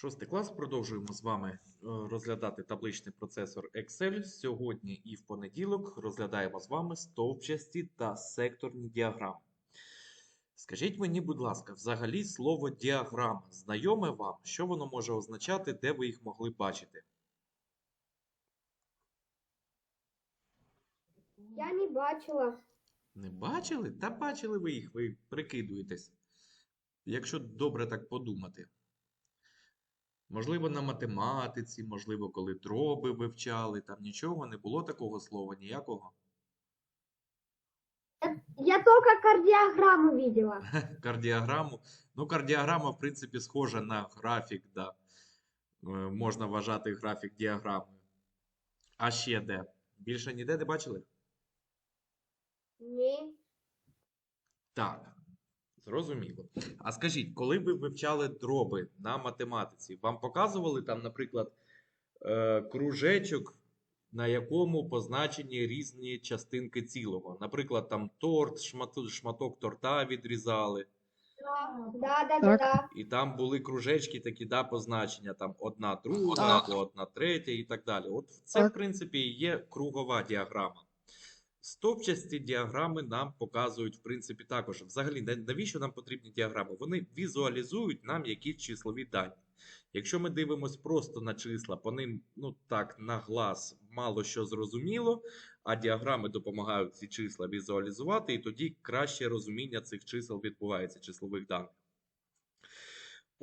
Шостий клас. Продовжуємо з вами е, розглядати табличний процесор Excel. Сьогодні і в понеділок розглядаємо з вами стовпчасті та секторні діаграми. Скажіть мені, будь ласка, взагалі слово діаграма знайоме вам? Що воно може означати, де ви їх могли бачити? Я не бачила. Не бачили? Та бачили ви їх, ви прикидуєтесь. Якщо добре так подумати. Можливо, на математиці, можливо, коли дроби вивчали, там нічого не було такого слова ніякого. Я только кардиограмму видела. Кардіограму. Ну, кардіограма, в принципі, схожа на графік, да. Е, Можна вважати графік діаграмою. А ще де? Більше ніде не бачили? Не. Так, зрозуміло. А скажіть, коли ви вивчали дроби на математиці, вам показували там, наприклад, е, кружечок, на якому позначені різні частинки цілого? Наприклад, там торт, шматок, шматок торта відрізали, Да, да, да, Так. да. і там були кружечки такі, да, позначення, там одна друга, одна третя і так далі. От це, в принципі, і є кругова діаграма. Стовпчасті діаграми нам показують, в принципі, також. Взагалі, на- навіщо нам потрібні діаграми? Вони візуалізують нам якісь числові дані. Якщо ми дивимося просто на числа, по ним, ну так, на глаз мало що зрозуміло, а діаграми допомагають ці числа візуалізувати, і тоді краще розуміння цих чисел відбувається, числових даних.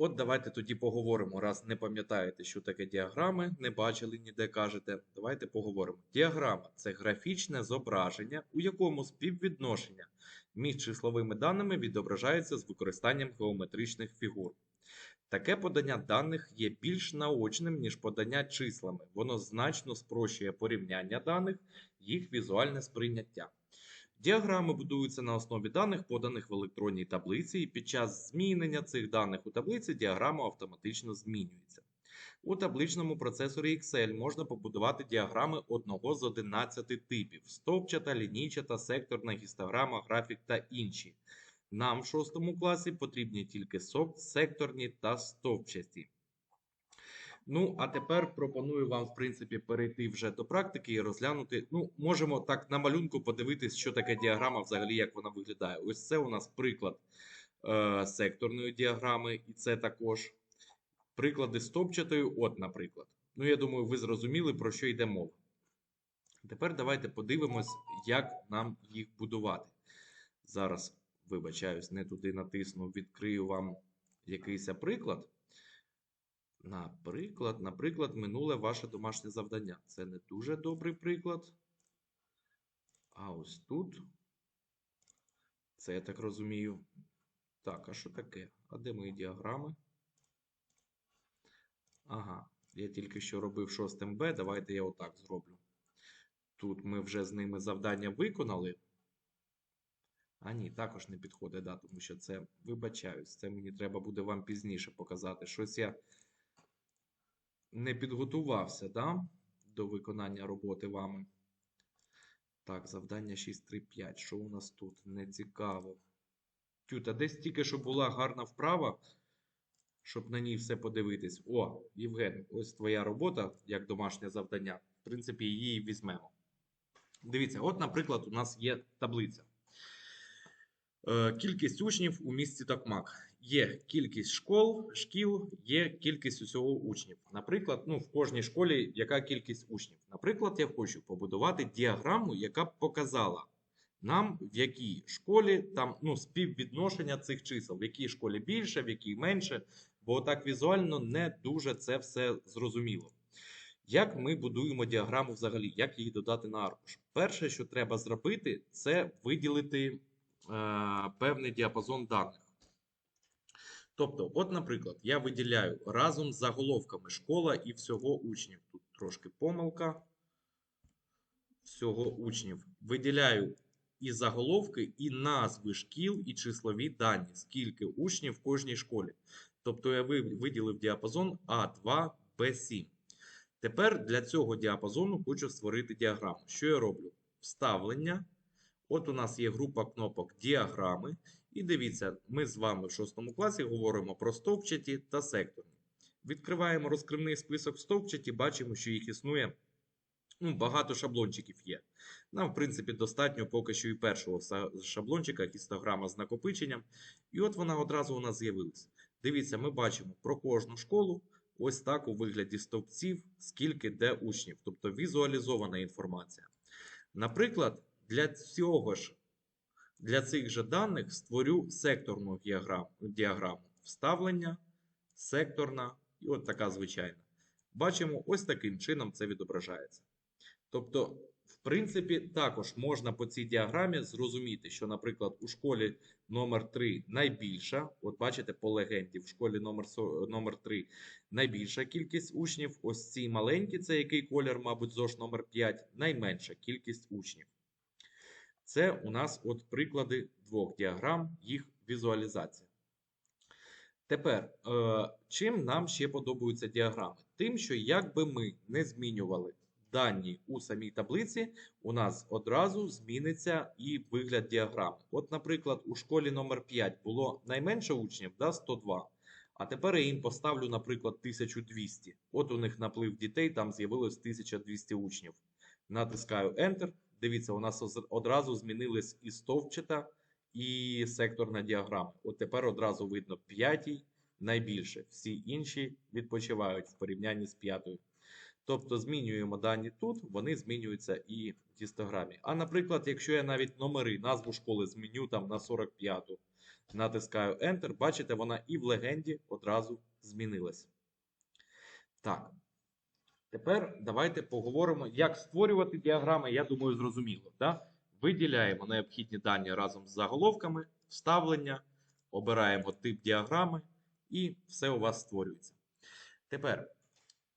От давайте тоді поговоримо. Раз не пам'ятаєте, що таке діаграми, не бачили ніде кажете. Давайте поговоримо. Діаграма це графічне зображення, у якому співвідношення між числовими даними відображається з використанням геометричних фігур. Таке подання даних є більш наочним, ніж подання числами. Воно значно спрощує порівняння даних, їх візуальне сприйняття. Діаграми будуються на основі даних, поданих в електронній таблиці, і під час змінення цих даних у таблиці діаграма автоматично змінюється. У табличному процесорі Excel можна побудувати діаграми одного з 11 типів: стовпчата, лінійчата, секторна, гістограма, графік та інші. Нам в 6 класі потрібні тільки соп- секторні та стовпчасті. Ну, а тепер пропоную вам, в принципі, перейти вже до практики і розглянути. Ну, можемо так на малюнку подивитись, що таке діаграма, взагалі, як вона виглядає. Ось це у нас приклад е, секторної діаграми, і це також приклади стопчатої, от, наприклад. Ну, я думаю, ви зрозуміли, про що йде мова. Тепер давайте подивимось, як нам їх будувати. Зараз, вибачаюсь, не туди натиснув, відкрию вам якийсь приклад. Наприклад, наприклад, минуле ваше домашнє завдання. Це не дуже добрий приклад. А ось тут. Це я так розумію. Так, а що таке? А де мої діаграми? Ага, я тільки що робив 6 Б. Давайте я отак зроблю. Тут ми вже з ними завдання виконали. А ні, також не підходить, да, тому що це, вибачаюсь, це мені треба буде вам пізніше показати. Щось я не підготувався, да, до виконання роботи вами. Так, завдання 635. Що у нас тут? Не цікаво. Тюта, десь тільки що була гарна вправа, щоб на ній все подивитись. О, Євген, ось твоя робота як домашнє завдання. В принципі, її візьмемо. Дивіться, от, наприклад, у нас є таблиця. Е, Кількість учнів у місті Токмак. Є кількість школ, шкіл, є кількість усього учнів. Наприклад, ну, в кожній школі яка кількість учнів. Наприклад, я хочу побудувати діаграму, яка б показала нам, в якій школі там ну, співвідношення цих чисел, в якій школі більше, в якій менше, бо так візуально не дуже це все зрозуміло. Як ми будуємо діаграму взагалі, як її додати на аркуш? Перше, що треба зробити, це виділити певний діапазон даних. Тобто, от, наприклад, я виділяю разом з заголовками школа і всього учнів. Тут трошки помилка. Всього учнів. Виділяю і заголовки, і назви шкіл, і числові дані, скільки учнів в кожній школі. Тобто я виділив діапазон А2, Б7. Тепер для цього діапазону хочу створити діаграму. Що я роблю? Вставлення. От у нас є група кнопок діаграми. І дивіться, ми з вами в 6 класі говоримо про стовпчаті та секторні. Відкриваємо розкривний список стовпчаті, бачимо, що їх існує ну, багато шаблончиків є. Нам, в принципі, достатньо поки що і першого шаблончика, гістограма з накопиченням. І от вона одразу у нас з'явилася. Дивіться, ми бачимо про кожну школу ось так у вигляді стовпців, скільки де учнів, тобто візуалізована інформація. Наприклад, для цього ж, для цих же даних створю секторну діаграму. Вставлення, секторна і от така звичайна. Бачимо, ось таким чином це відображається. Тобто, в принципі, також можна по цій діаграмі зрозуміти, що, наприклад, у школі номер 3 найбільша, от бачите, по легенді, в школі номер номер 3 найбільша кількість учнів, ось ці маленькі, це який колір, мабуть, ЗОЖ номер 5, найменша кількість учнів. Це у нас от приклади двох діаграм, їх візуалізація. Тепер, е, чим нам ще подобаються діаграми? Тим, що як би ми не змінювали дані у самій таблиці, у нас одразу зміниться і вигляд діаграми. От, наприклад, у школі номер 5 було найменше учнів, да, 102. А тепер я їм поставлю, наприклад, 1200. От у них наплив дітей, там з'явилось 1200 учнів. Натискаю Enter. Дивіться, у нас одразу змінились і стовпчата, і секторна діаграма. От тепер одразу видно п'ятій найбільше. Всі інші відпочивають в порівнянні з п'ятою. Тобто змінюємо дані тут, вони змінюються і в гістограмі. А наприклад, якщо я навіть номери, назву школи зміню там на 45-ту, натискаю Enter, бачите, вона і в легенді одразу змінилась. Так. Тепер давайте поговоримо, як створювати діаграми. Я думаю, зрозуміло. Да? Виділяємо необхідні дані разом з заголовками, вставлення, обираємо тип діаграми, і все у вас створюється. Тепер,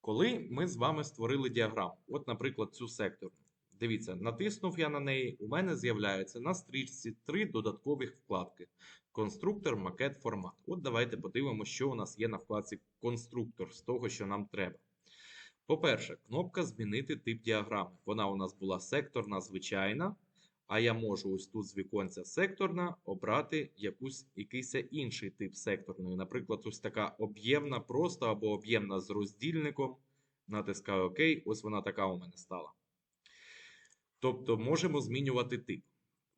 коли ми з вами створили діаграму, от, наприклад, цю секторну. Дивіться, натиснув я на неї, у мене з'являється на стрічці три додаткових вкладки: конструктор, макет, формат. От давайте подивимося, що у нас є на вкладці конструктор з того, що нам треба. По-перше, кнопка Змінити тип діаграми. Вона у нас була секторна, звичайна. А я можу ось тут з віконця секторна обрати якусь, якийсь інший тип секторної. Наприклад, ось така об'ємна просто або об'ємна з роздільником. Натискаю ОК, ось вона така у мене стала. Тобто можемо змінювати тип.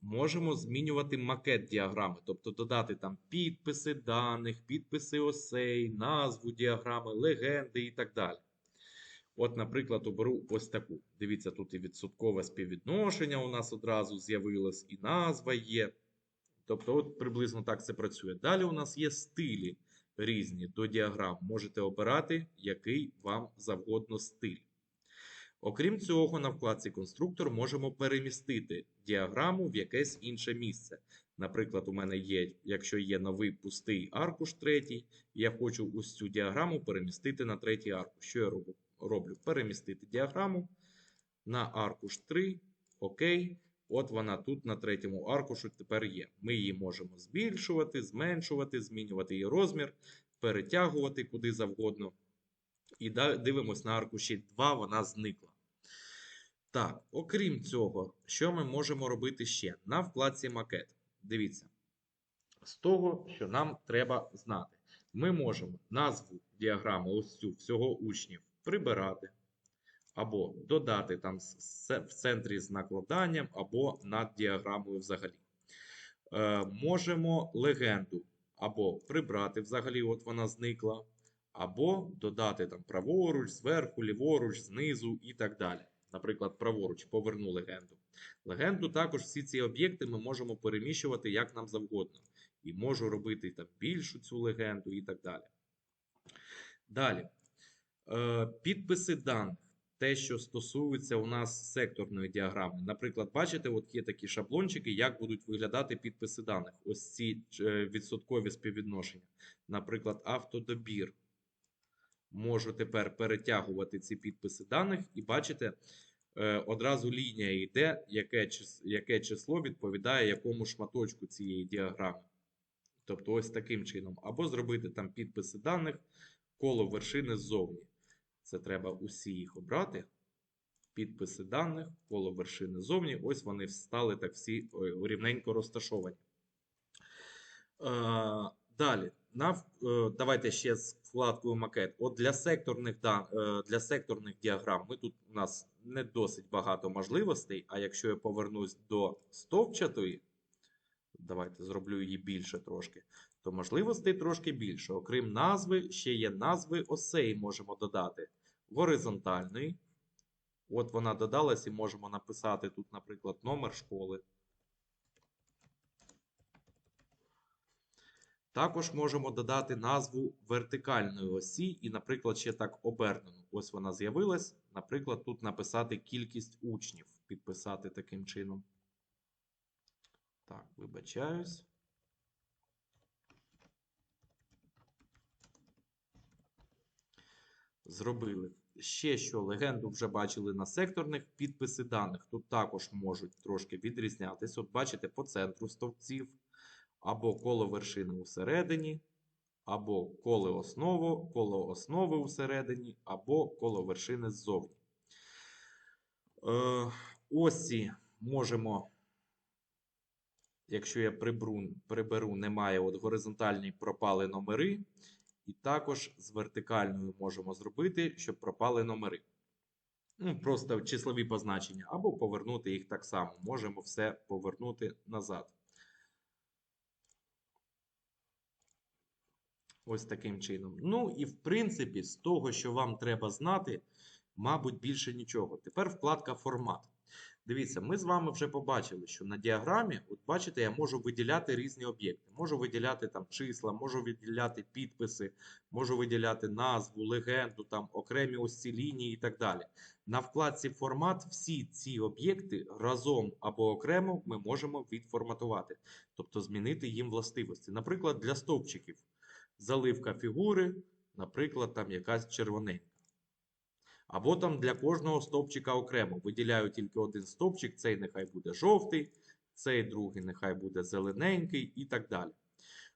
Можемо змінювати макет діаграми, тобто додати там підписи даних, підписи осей, назву діаграми, легенди і так далі. От, наприклад, оберу ось таку. Дивіться, тут і відсоткове співвідношення у нас одразу з'явилось, і назва є. Тобто, от приблизно так це працює. Далі у нас є стилі різні до діаграм. Можете обирати, який вам завгодно стиль. Окрім цього, на вкладці конструктор можемо перемістити діаграму в якесь інше місце. Наприклад, у мене є, якщо є новий пустий аркуш третій, я хочу ось цю діаграму перемістити на третій аркуш. Що я роблю? Роблю? Перемістити діаграму на аркуш 3. ОК. От вона тут на третьому аркушу тепер є. Ми її можемо збільшувати, зменшувати, змінювати її розмір, перетягувати куди завгодно. І дивимось на аркуші 2, вона зникла. Так, окрім цього, що ми можемо робити ще? На вкладці макет. Дивіться. З того, що нам треба знати. Ми можемо назву діаграми, ось цю всього учнів, прибирати, або додати там в центрі з накладанням, або над діаграмою взагалі. Е, можемо легенду або прибрати взагалі, от вона зникла, або додати там праворуч, зверху, ліворуч, знизу і так далі. Наприклад, праворуч поверну легенду. Легенду також всі ці об'єкти ми можемо переміщувати як нам завгодно. І можу робити там більшу цю легенду і так далі. Далі. Е, підписи даних. Те, що стосується у нас секторної діаграми. Наприклад, бачите, от є такі шаблончики, як будуть виглядати підписи даних. Ось ці е, відсоткові співвідношення. Наприклад, автодобір. Можу тепер перетягувати ці підписи даних, і бачите, е, одразу лінія йде, яке число відповідає якому шматочку цієї діаграми. Тобто, ось таким чином. Або зробити там підписи даних, коло вершини ззовні. Це треба усі їх обрати. Підписи даних, коло вершини ззовні. Ось вони стали так всі рівненько розташовані. Е, Далі, е, давайте ще з вкладкою макет. От для секторних, е, для секторних діаграм ми тут у нас не досить багато можливостей. А якщо я повернусь до стовпчатої, давайте зроблю її більше трошки, то можливостей трошки більше. Окрім назви, ще є назви осей можемо додати. Горизонтальної. От вона додалась і можемо написати тут, наприклад, номер школи. Також можемо додати назву вертикальної осі і, наприклад, ще так обернену. Ось вона з'явилась. Наприклад, тут написати кількість учнів, підписати таким чином. Так, вибачаюсь. Зробили. Ще що легенду вже бачили на секторних підписи даних. Тут також можуть трошки відрізнятися. От бачите, по центру стовпців або коло вершини усередині, або коло основу, коло основи усередині, або коло вершини ззовні. Е, осі можемо, якщо я приберу, приберу немає от горизонтальні пропали номери, і також з вертикальною можемо зробити, щоб пропали номери. Ну, просто числові позначення, або повернути їх так само. Можемо все повернути назад. Ось таким чином. Ну і в принципі, з того, що вам треба знати, мабуть, більше нічого. Тепер вкладка формат. Дивіться, ми з вами вже побачили, що на діаграмі, от бачите, я можу виділяти різні об'єкти. Можу виділяти там числа, можу виділяти підписи, можу виділяти назву, легенду, там окремі ось ці лінії і так далі. На вкладці формат всі ці об'єкти разом або окремо ми можемо відформатувати, тобто змінити їм властивості. Наприклад, для стовпчиків заливка фігури, наприклад, там якась червоненька. Або там для кожного стовпчика окремо. Виділяю тільки один стовпчик, цей нехай буде жовтий, цей другий нехай буде зелененький і так далі.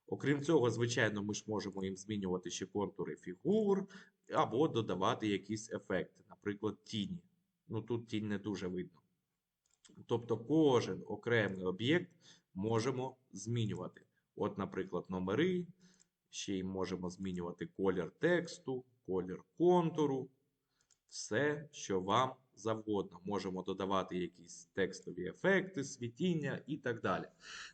Окрім цього, звичайно, ми ж можемо їм змінювати ще контури фігур, або додавати якісь ефекти, наприклад, тіні. Ну тут тінь не дуже видно. Тобто кожен окремий об'єкт можемо змінювати. От, наприклад, номери, ще й можемо змінювати колір тексту, колір контуру, все, що вам завгодно. Можемо додавати якісь текстові ефекти, світіння і так далі.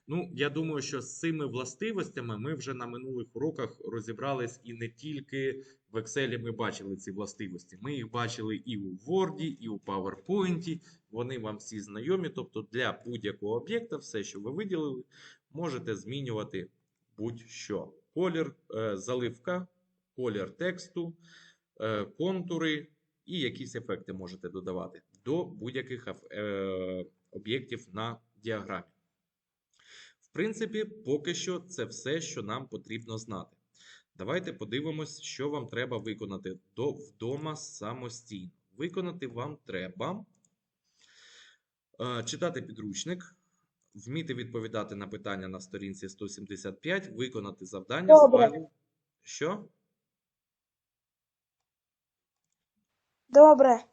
Ну, я думаю, що з цими властивостями ми вже на минулих уроках розібрались і не тільки в Excel ми бачили ці властивості. Ми їх бачили і у Word, і у PowerPoint. Вони вам всі знайомі. Тобто для будь-якого об'єкта, все, що ви виділили, можете змінювати будь-що. Колір, е, заливка, колір тексту, е, контури і якісь ефекти можете додавати до будь-яких е, об'єктів на діаграмі. В принципі, поки що це все, що нам потрібно знати. Давайте подивимось, що вам треба виконати до, вдома самостійно. Виконати вам треба е, читати підручник, вміти відповідати на питання на сторінці 175, виконати завдання Добре. з файлу. Що? Добре.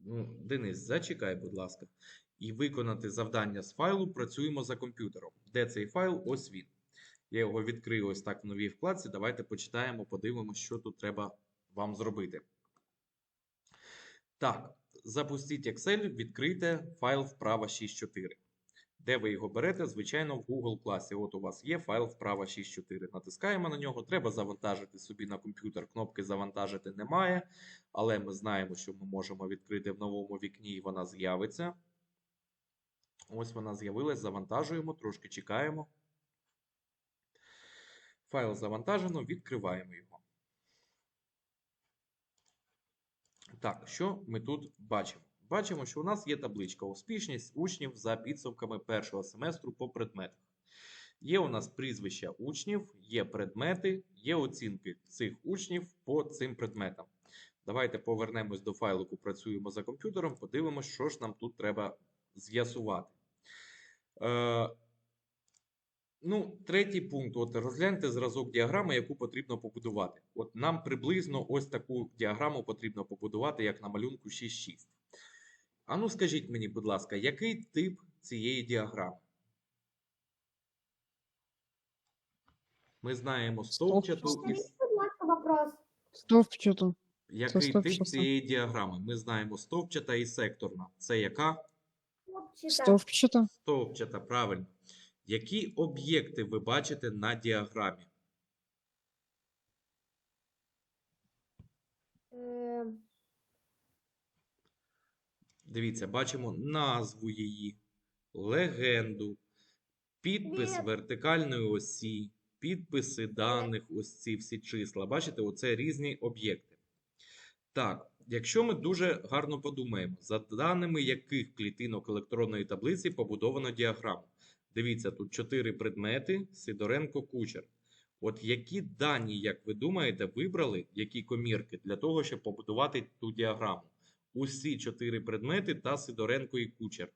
Ну, Денис, зачекай, будь ласка. І виконати завдання з файлу працюємо за комп'ютером. Де цей файл? Ось він. Я його відкрию ось так в новій вкладці. Давайте почитаємо, подивимося, що тут треба вам зробити. Так, запустіть Excel, відкрийте файл вправа 6.4. Де ви його берете? Звичайно, в Google класі. От у вас є файл вправа 6.4. Натискаємо на нього. Треба завантажити собі на комп'ютер. Кнопки завантажити немає. Але ми знаємо, що ми можемо відкрити в новому вікні, і вона з'явиться. Ось вона з'явилась. Завантажуємо, трошки чекаємо. Файл завантажено, відкриваємо його. Так, що ми тут бачимо? Бачимо, що у нас є табличка успішність учнів за підсумками першого семестру по предметах. Є у нас прізвища учнів, є предмети, є оцінки цих учнів по цим предметам. Давайте повернемось до файлику, працюємо за комп'ютером, подивимось, що ж нам тут треба з'ясувати. Е, ну, третій пункт. От розгляньте зразок діаграми, яку потрібно побудувати. От нам приблизно ось таку діаграму потрібно побудувати, як на малюнку 6.6. А ну скажіть мені, будь ласка, який тип цієї діаграми? Ми знаємо стовпчату і ласка, який тип цієї діаграми. Ми знаємо стовпчата і секторна. Це яка? Стовпчато. Стовпчата, правильно. Які об'єкти ви бачите на діаграмі? Дивіться, бачимо назву її, легенду, підпис Ні. вертикальної осі, підписи даних, ось ці всі числа. Бачите, оце різні об'єкти. Так, якщо ми дуже гарно подумаємо, за даними яких клітинок електронної таблиці побудовано діаграму. Дивіться, тут чотири предмети, Сидоренко, Кучер. От які дані, як ви думаєте, вибрали, які комірки для того, щоб побудувати ту діаграму? Усі чотири предмети та Сидоренко і Кучер.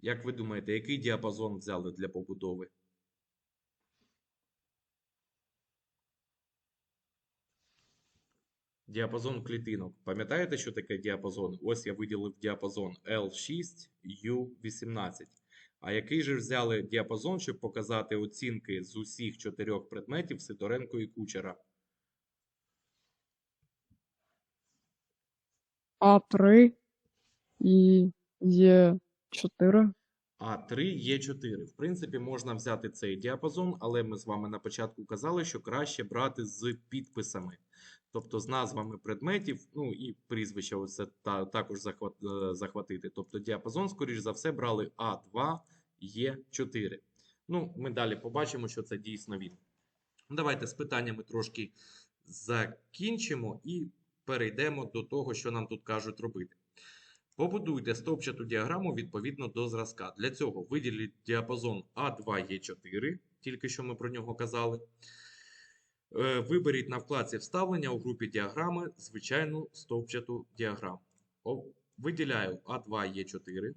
Як ви думаєте, який діапазон взяли для побудови? Діапазон клітинок. Пам'ятаєте, що таке діапазон? Ось я виділив діапазон L6, U18. А який же взяли діапазон, щоб показати оцінки з усіх чотирьох предметів Сидоренко і Кучера? А3 і Є4. А3 є 4. В принципі, можна взяти цей діапазон, але ми з вами на початку казали, що краще брати з підписами. Тобто з назвами предметів, ну і прізвища ось це та, також захват, е, захватити. Тобто діапазон, скоріш за все, брали А2, Є4. Ну, ми далі побачимо, що це дійсно він. Давайте з питаннями трошки закінчимо і перейдемо до того, що нам тут кажуть робити. Побудуйте стовпчату діаграму відповідно до зразка. Для цього виділіть діапазон А2Е4, тільки що ми про нього казали. Е, Виберіть на вкладці вставлення у групі діаграми звичайну стовпчату діаграму. Виділяю А2Е4,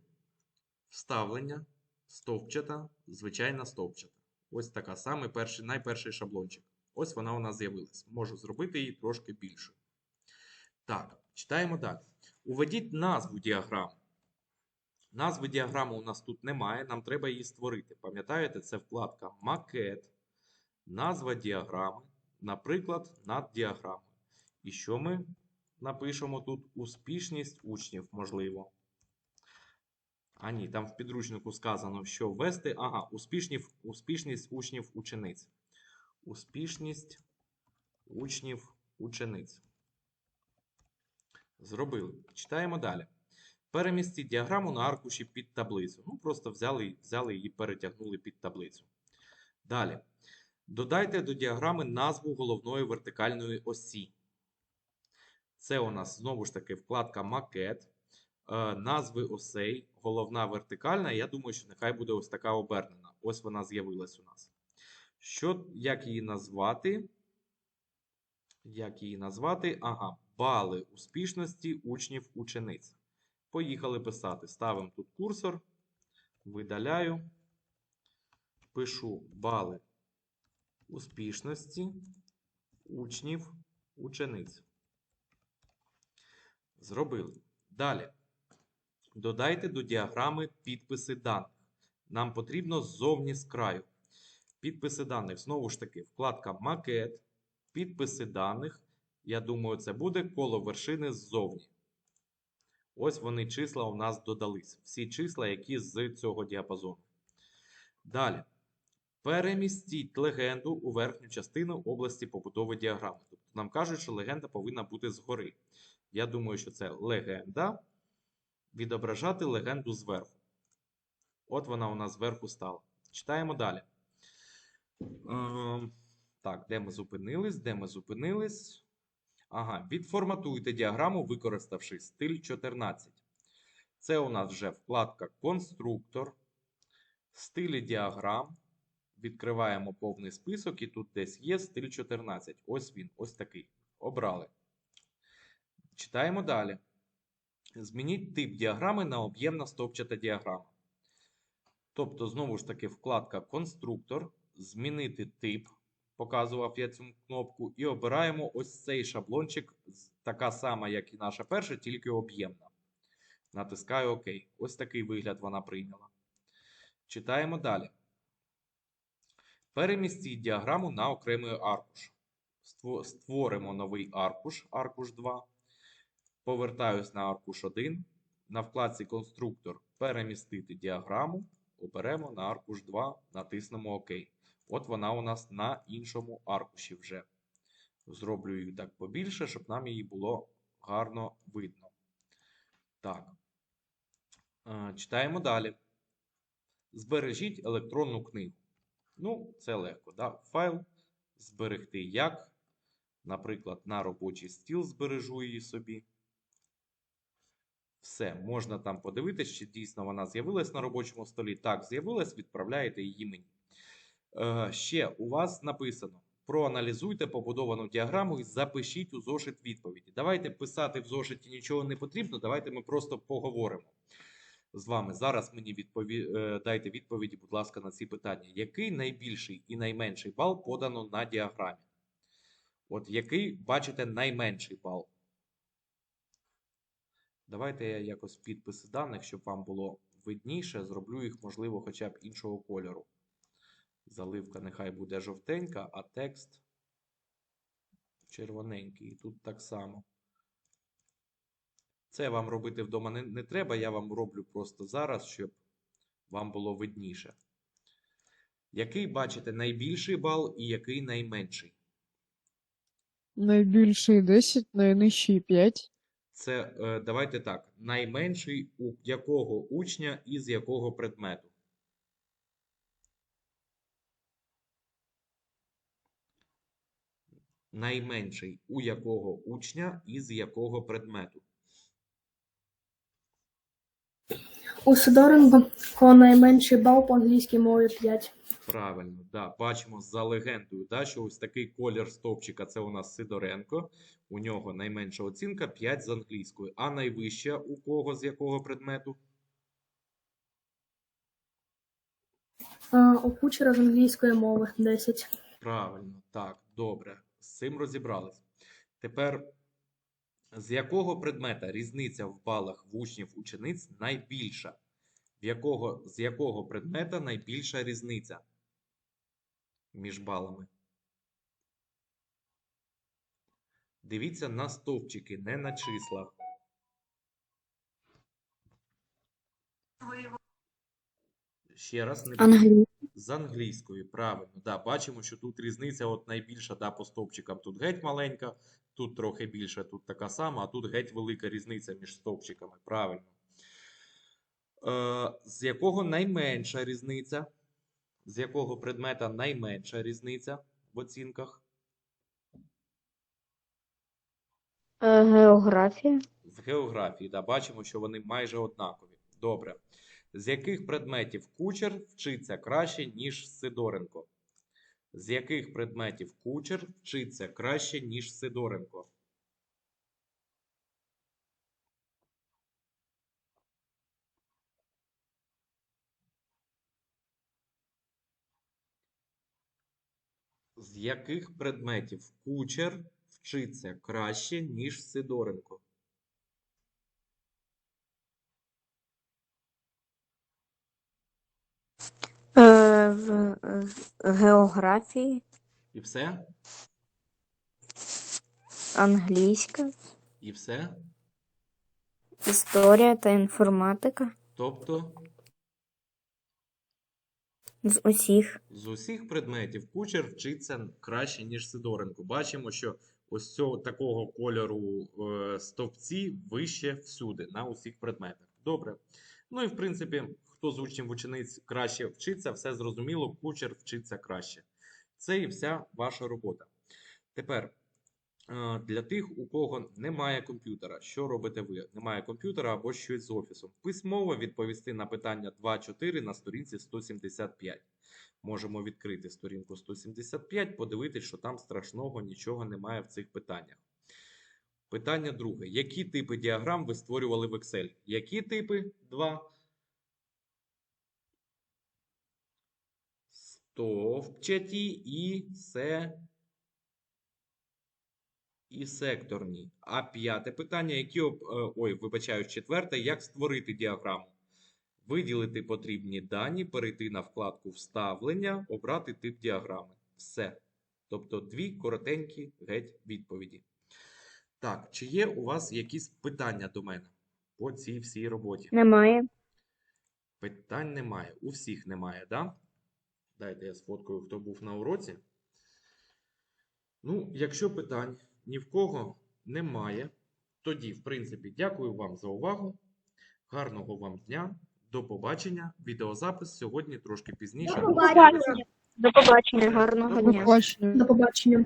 вставлення, стовпчата, звичайна стовпчата. Ось така саме перший, найперший шаблончик. Ось вона у нас з'явилась. Можу зробити її трошки більшою. Так, читаємо далі. Уведіть назву діаграми. Назви діаграми у нас тут немає, нам треба її створити. Пам'ятаєте, це вкладка Макет, назва діаграми, наприклад, над діаграмою. І що ми напишемо тут? Успішність учнів, можливо. А ні, там в підручнику сказано, що ввести. Ага, успішність учнів учениць. Успішність учнів учениць. Зробили. Читаємо далі. Перемістіть діаграму на аркуші під таблицю. Ну, просто взяли, взяли її, перетягнули під таблицю. Далі. Додайте до діаграми назву головної вертикальної осі. Це у нас знову ж таки вкладка Макет. Е, назви осей, головна вертикальна. Я думаю, що нехай буде ось така обернена. Ось вона з'явилась у нас. Що, як її назвати? Як її назвати? Ага, бали успішності учнів учениць. Поїхали писати. Ставимо тут курсор, видаляю, пишу бали успішності учнів учениць. Зробили. Далі. Додайте до діаграми підписи даних. Нам потрібно ззовні з краю. Підписи даних. Знову ж таки, вкладка Макет. Підписи даних. Я думаю, це буде коло вершини ззовні. Ось вони числа у нас додались. Всі числа, які з цього діапазону. Далі. Перемістіть легенду у верхню частину області побудови діаграми. Тобто нам кажуть, що легенда повинна бути згори. Я думаю, що це легенда. Відображати легенду зверху. От вона у нас зверху стала. Читаємо далі. Ем, так, де ми зупинились? Де ми зупинились? Ага, відформатуйте діаграму, використавши стиль 14. Це у нас вже вкладка Конструктор, стилі діаграм. Відкриваємо повний список, і тут десь є стиль 14. Ось він, ось такий. Обрали. Читаємо далі. Змініть тип діаграми на об'ємна стовпчата діаграма. Тобто, знову ж таки, вкладка Конструктор, змінити тип. Показував я цю кнопку, і обираємо ось цей шаблончик, така сама, як і наша перша, тільки об'ємна. Натискаю ОК. Ось такий вигляд вона прийняла. Читаємо далі. Перемістіть діаграму на окремий аркуш. Створимо новий аркуш, аркуш 2. Повертаюсь на аркуш 1. На вкладці Конструктор перемістити діаграму. Оберемо на аркуш 2, натиснемо ОК. От вона у нас на іншому аркуші вже. Зроблю її так побільше, щоб нам її було гарно видно. Так. Е, Читаємо далі. Збережіть електронну книгу. Ну, це легко. Да? Файл зберегти як. Наприклад, на робочий стіл збережу її собі. Все, можна там подивитись, чи дійсно вона з'явилась на робочому столі. Так, з'явилась, відправляєте її мені. Е, ще у вас написано: проаналізуйте побудовану діаграму і запишіть у зошит відповіді. Давайте писати в зошиті нічого не потрібно, давайте ми просто поговоримо з вами. Зараз мені відпові... е, дайте відповіді, будь ласка, на ці питання. Який найбільший і найменший бал подано на діаграмі? От який бачите найменший бал? Давайте я якось підписи даних, щоб вам було видніше. Зроблю їх, можливо, хоча б іншого кольору. Заливка нехай буде жовтенька, а текст червоненький. І тут так само. Це вам робити вдома не, не треба, я вам роблю просто зараз, щоб вам було видніше. Який бачите найбільший бал і який найменший? Найбільший 10, найнижчий 5. Це е, давайте так. Найменший у якого учня і з якого предмету? Найменший у якого учня і з якого предмету? У Сидоренко найменший бал по англійській мові 5. Правильно, да. Бачимо за легендою, да, що ось такий колір стовпчика це у нас Сидоренко. У нього найменша оцінка 5 з англійської. А найвища у кого з якого предмету? А, у кучера з англійської мови 10. Правильно, так, добре. З цим розібрались. Тепер, з якого предмета різниця в балах в учнів учениць найбільша? В якого, з якого предмета найбільша різниця між балами? Дивіться на стовпчики, не на числа. Ще раз не з англійської, правильно. Да, бачимо, що тут різниця от найбільша да, по стовпчикам. Тут геть маленька, тут трохи більша, тут така сама, а тут геть велика різниця між стовпчиками. Правильно. Е, з якого найменша різниця? З якого предмета найменша різниця в оцінках? Е, Географія. В географії, да, бачимо, що вони майже однакові. Добре. З яких предметів кучер вчиться краще, ніж Сидоренко? З яких предметів кучер вчиться краще, ніж Сидоренко? З яких предметів кучер вчиться краще, ніж Сидоренко? Е, в в географії, І все? англійська, І все? історія та інформатика Тобто з усіх. з усіх предметів кучер вчиться краще, ніж Сидоренко. Бачимо, що ось цього такого кольору е, стовпці вище всюди, на усіх предметах. Добре. Ну і в принципі, хто з учнів учениць краще вчиться, все зрозуміло, кучер вчиться краще. Це і вся ваша робота. Тепер. е, Для тих, у кого немає комп'ютера, що робите ви? Немає комп'ютера або щось з офісом. Письмово відповісти на питання 2.4 на сторінці 175. Можемо відкрити сторінку 175, подивитись, що там страшного нічого немає в цих питаннях. Питання друге. Які типи діаграм ви створювали в Excel? Які типи? Два. Стовпчаті і се і секторні. А п'яте питання, які об- е, ой, вибачаю, четверте, як створити діаграму? Виділити потрібні дані, перейти на вкладку Вставлення, обрати тип діаграми. Все. Тобто дві коротенькі геть відповіді. Так, чи є у вас якісь питання до мене по цій всій роботі? Немає. Питань немає. У всіх немає, да? Дайте я сфоткаю, хто був на уроці. Ну, якщо питань ні в кого немає, тоді, в принципі, дякую вам за увагу. Гарного вам дня. До побачення. Відеозапис сьогодні трошки пізніше. До побачення. До побачення, гарного До дня. До побачення.